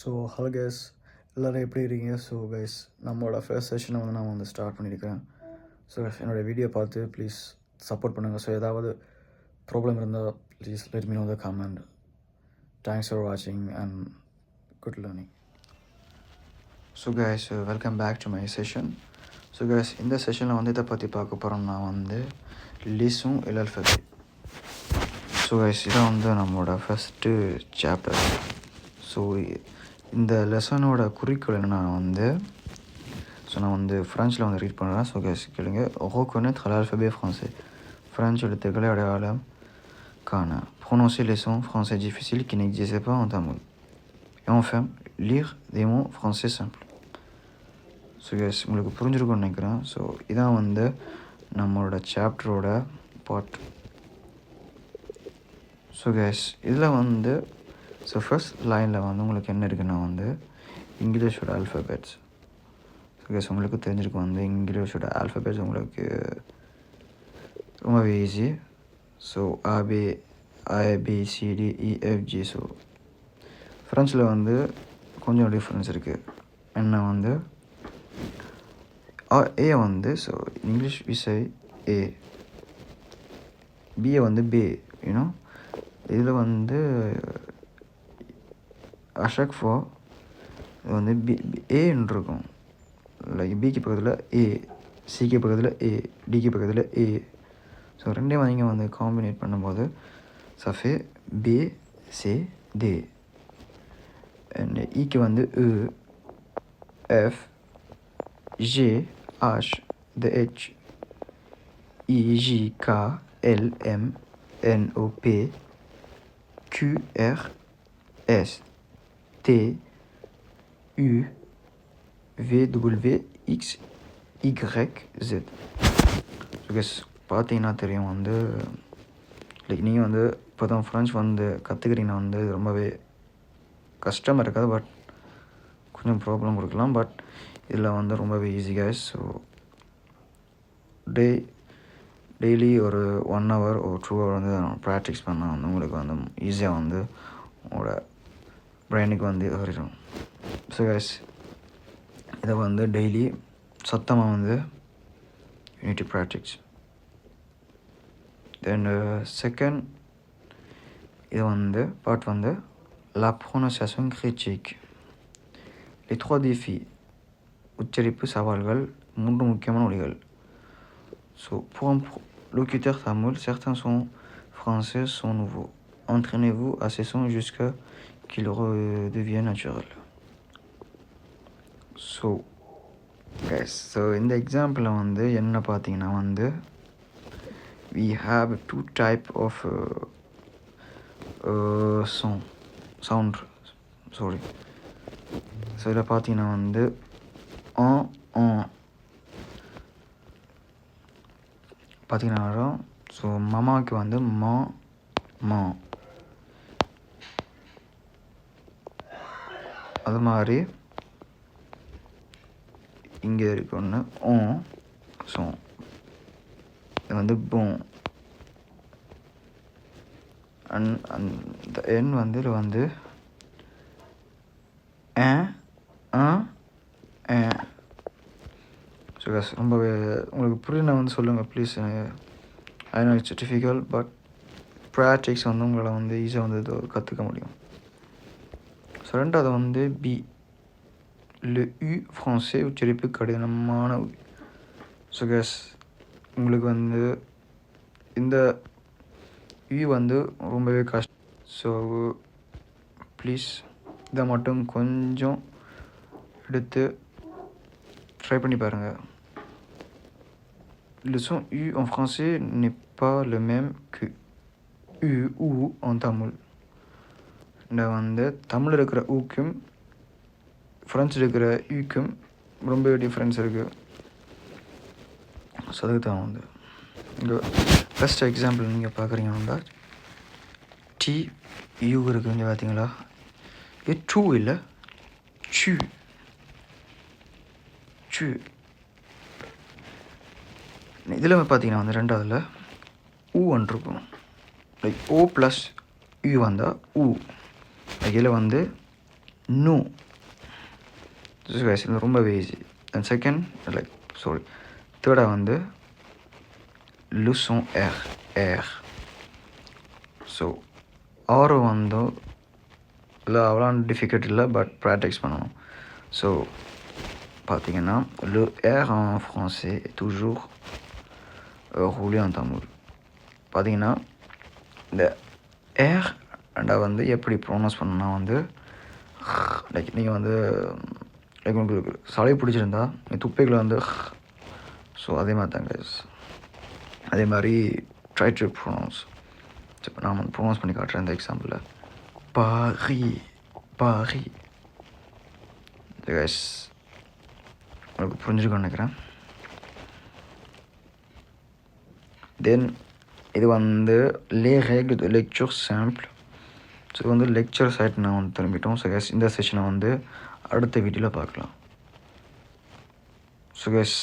So hello case எல்லோரும் எப்படி இருக்கீங்க? ஸோ கைஸ் நம்மளோட ஃபர்ஸ்ட் செஷனை வந்து நான் வந்து ஸ்டார்ட் பண்ணியிருக்கேன் ஸோ என்னோடய வீடியோ பார்த்து ப்ளீஸ் சப்போர்ட் பண்ணுங்கள் ஸோ ஏதாவது ப்ராப்ளம் இருந்தால் please let me know the comment thanks for வாட்சிங் and good learning so guys welcome back to my session so guys இந்த செஷனில் வந்து இதை பற்றி பார்க்க போகிறோம்னா வந்து லிஸும் எல்எல்ஃபபி ஸோ கைஸ் இதான் வந்து நம்மளோட ஃபஸ்ட்டு சாப்டர் ஸோ இந்த லெசனோட குறிக்கோள் என்னென்னா வந்து ஸோ நான் வந்து ஃப்ரெஞ்சில் வந்து ரீட் பண்ணுறேன் ஸோ கேஸ் கேளுங்க. Reconnaître l'alphabet français. ஃப்ரெஞ்ச் எழுத்துக்களை அடையாளம் காண. Prononcer les sons français difficiles qui n'existaient pas en tamoul et enfin lire des mots français simples. So guys உங்களுக்கு புரிஞ்சிருக்கும்னு நினைக்கிறேன். ஸோ இதான் வந்து நம்மளோட சாப்டரோட பார்ட் ஸோ கேஸ் இதில் வந்து ஸோ ஃபஸ்ட் லைனில் வந்து உங்களுக்கு என்ன இருக்குன்னா வந்து இங்கிலீஷோட ஆல்ஃபபெட்ஸ் ஸோ கேஸ் உங்களுக்கு தெரிஞ்சிருக்கும் வந்து இங்கிலீஷோட ஆல்ஃபபெட்ஸ் உங்களுக்கு ரொம்பவே ஈஸி ஸோ ஆபி ஐபிசிடி இஎஃப்ஜி ஸோ ஃப்ரெஞ்சில் வந்து கொஞ்சம் டிஃப்ரென்ஸ் இருக்குது என்ன வந்து? ஏ வந்து ஸோ இங்கிலீஷ் விசை ஏ பிஏ வந்து பே யூனோ இதில் வந்து அஷக் ஃபோ இது வந்து பி ஏன்னு இருக்கும் லைக் பிக்கு பக்கத்தில் ஏ சிக்கு பக்கத்தில் ஏ டிக்கு பக்கத்தில் ஏ ஸோ ரெண்டையும் வந்து இங்கே வந்து காம்பினேட் பண்ணும்போது சஃபே பி சி தே அண்ட் ஈக்கு வந்து உ எஃப் ஜே ஆஷ் த ஹெச் இஜி கா எல் எம் என் ஓ பி Q, எஸ் T, U, V, W, X, Y, Z. So guess பார்த்தீங்கன்னா தெரியும் வந்து லைக் நீங்கள் வந்து இப்போ தான் ஃப்ரெஞ்ச் வந்து கற்றுக்கிறீங்கன்னா வந்து ரொம்பவே கஷ்டமாக இருக்காது பட் கொஞ்சம் ப்ராப்ளம் கொடுக்கலாம் பட் இதில் வந்து ரொம்பவே easy case so day daily ஒரு ஒன் ஹவர் ஒரு டூ ஹவர் வந்து ப்ராக்டிஸ் பண்ணால் வந்து உங்களுக்கு வந்து ஈஸியாக வந்து உங்களோட பிரெயினுக்கு வந்து ஏறிடும் ஸோ கைஸ் இதை வந்து டெய்லி சத்தமாக வந்து யூனிட்டி ப்ராக்டிக்ஸ் தென் செகண்ட் இது வந்து பார்ட் வந்து la prononciation critique les trois défis உச்சரிப்பு சவால்கள் மூன்று முக்கியமான ஒளிகள் so pour un locuteur tamoul, certains sons français sont nouveaux. Entraînez-vous à ces sons jusqu'à Qu'ils redeviennent naturels. So S so இந்த எக்ஸாம்பிளில் வந்து என்ன பார்த்தீங்கன்னா வந்து we have two type of sound sound sorry so இதில் பார்த்தீங்கன்னா வந்து ஆ ஆ பார்த்தீங்கன்னா வரும். ஸோ மமாவுக்கு வந்து மா மா. அது மாதிரி இங்கே இருக்கு ஒன்று ஓ ஸோ இது வந்து பூம் அண்ட் அந்த எண் வந்து இது வந்து ஏ ஆ ஏ ஸோ கஸ் ரொம்பவே உங்களுக்கு புரியல வந்து சொல்லுங்கள் please I know it's difficult but practice வந்து உங்களை வந்து ஈஸியாக வந்து கற்றுக்க முடியும். ஸோ அதை வந்து பி லு யூ ஃப்ரான்ஸே உச்சரிப்பு கடினமான ஸோ கேஸ் உங்களுக்கு வந்து இந்த யூ வந்து ரொம்பவே கஷ்டம். ஸோ ப்ளீஸ் இதை மட்டும் கொஞ்சம் எடுத்து ட்ரை பண்ணி பாருங்கள் Le son U en français n'est pas le même que U ou en tamoul. இந்த வந்து தமிழ் இருக்கிற ஊக்கும் ஃப்ரெஞ்சில் இருக்கிற யூக்கும் ரொம்ப டிஃப்ரென்ஸ் இருக்குது ஸோ அதுக்கு தான் வந்து. இங்கே ஃபஸ்ட் எக்ஸாம்பிள் நீங்கள் பார்க்குறீங்கன்னா டி யூ இருக்குது கொஞ்சம் பார்த்தீங்களா ஏ டூ இல்லை சு சு இதில் பார்த்தீங்கன்னா வந்து ரெண்டாவதில் ஊ இருக்கும். லைக் ஓ ப்ளஸ் யூ வந்தால் ஊ இதில் வந்து நோ. கைஸ் இது ரொம்பவே easy and second like sorry தேர்டாக வந்து லுசோன் ஏர் ஏர் ஸோ ஆறு வந்து இல்லை அவ்வளோ டிஃபிகல்ட் இல்லை பட் ப்ராக்டிஸ் பண்ணணும். ஸோ பார்த்தீங்கன்னா லு ஏர் ஆன் français est toujours euh, roulé en பார்த்தீங்கன்னா இந்த ஏர் அண்டா வந்து எப்படி ப்ரொனவுன்ஸ் பண்ணுன்னா வந்து லைக் நீங்கள் வந்து லைக் உங்களுக்கு சளி பிடிச்சிருந்தா துப்பைகளை வந்து ஸோ அதே மாதிரி தான் guys. அதே மாதிரி ட்ரை டு ப்ரொனவுன்ஸ் இப்போ நான் வந்து ப்ரொனவுன்ஸ் பண்ணி காட்டுறேன் இந்த எக்ஸாம்பிளில் பாரி பாரி கைஸ் உங்களுக்கு புரிஞ்சுக்கணும்னு நினைக்கிறேன். தென் இது வந்து லே ரேக்ல் de சாம்பிள் ஸோ வந்து லெக்சர் சைட் நான் வந்து திரும்பிட்டோம். ஸோ கேஸ் இந்த செஷனை வந்து அடுத்த வீடியோவில் பார்க்கலாம். ஸோ கேஸ்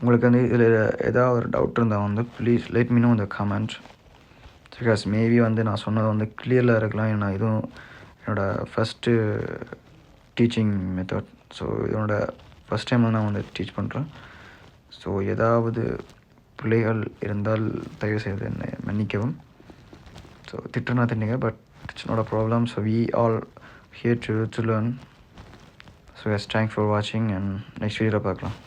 உங்களுக்கு வந்து இதில் ஏதாவது ஒரு டவுட் இருந்தால் வந்து ப்ளீஸ் லெட் மீனும் இந்த கமெண்ட் ஸோ கேஸ் மேபி வந்து நான் சொன்னது வந்து கிளியரில் இருக்கலாம். ஏன்னா இதுவும் என்னோடய ஃபஸ்ட்டு டீச்சிங் மெத்தட் ஸோ இதனோட ஃபஸ்ட் டைம் நான் வந்து டீச் பண்ணுறேன் ஸோ ஏதாவது பிள்ளைகள் இருந்தால் தயவு செய்து என்னை மன்னிக்கவும். ஸோ திட்டுனா திட்டுங்க but it's not a problem so we all here to to learn so yes thanks for வாட்சிங் அண்ட் நெக்ஸ்ட் வீடியோவில் பார்க்கலாம்